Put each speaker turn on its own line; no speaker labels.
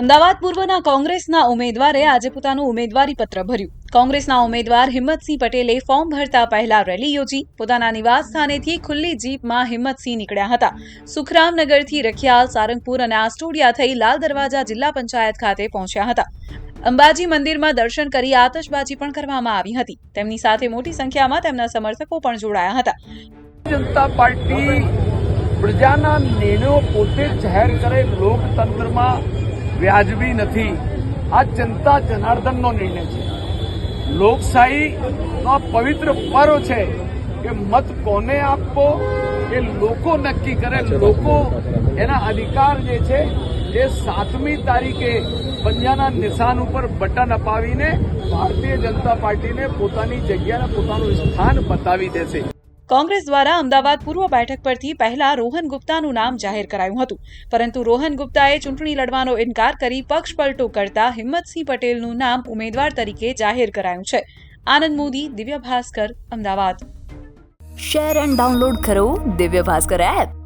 અમદાવાદ પૂર્વના કોંગ્રેસના ઉમેદવારે આજે પોતાનું ઉમેદવારી પત્ર ભર્યું. કોંગ્રેસના ઉમેદવાર હિંમતસિંહ પટેલે ફોર્મ ભરતા પહેલા રેલી યોજી. પોતાના નિવાસ સ્થાનેથી ખુલ્લી જીપમાં હિંમતસિંહ નીકળ્યા હતા. સુખરામનગરથી રખિયાલ, સારંગપુર અને આસ્ટોડિયા થઈ લાલ દરવાજા જિલ્લા પંચાયત ખાતે પહોંચ્યા હતા. અંબાજી મંદિરમાં દર્શન કરી આતશબાજી પણ કરવામાં આવી હતી. તેમની સાથે મોટી સંખ્યામાં તેમના સમર્થકો પણ જોડાયા હતા.
જનતા પાર્ટી પ્રજાના નિર્ણયો પોતે જાહેર કરે લોકતંત્રમાં વ્યાજબી નથી. આ જનતા જનાર્દનનો નિર્ણય છે. લોકશાહીનો આ પવિત્ર પર્વ છે કે મત કોને આપવો એ લોકો નક્કી કરે લોકો એના અધિકાર જે છે એ સાતમી તારીખે પંજાના નિશાન ઉપર બટન અપાવીને ભારતીય જનતા પાર્ટીને પોતાની જગ્યાને પોતાનું સ્થાન બતાવી દેશે.
કોંગ્રેસ દ્વારા અમદાવાદ પૂર્વ બેઠક પરથી પહેલા રોહન ગુપ્તાનું નામ જાહેર કરાયું હતું. પરંતુ રોહન ગુપ્તાએ ચૂંટણી લડવાનો ઇનકાર કરી પક્ષ પલટો કરતા હિંમતસિંહ પટેલનું નામ ઉમેદવાર તરીકે જાહેર કરાયું છે. Anand Modi, Divya Bhaskar, Ahmedabad.
Share and download કરો દિવ્ય ભાસ્કર એપ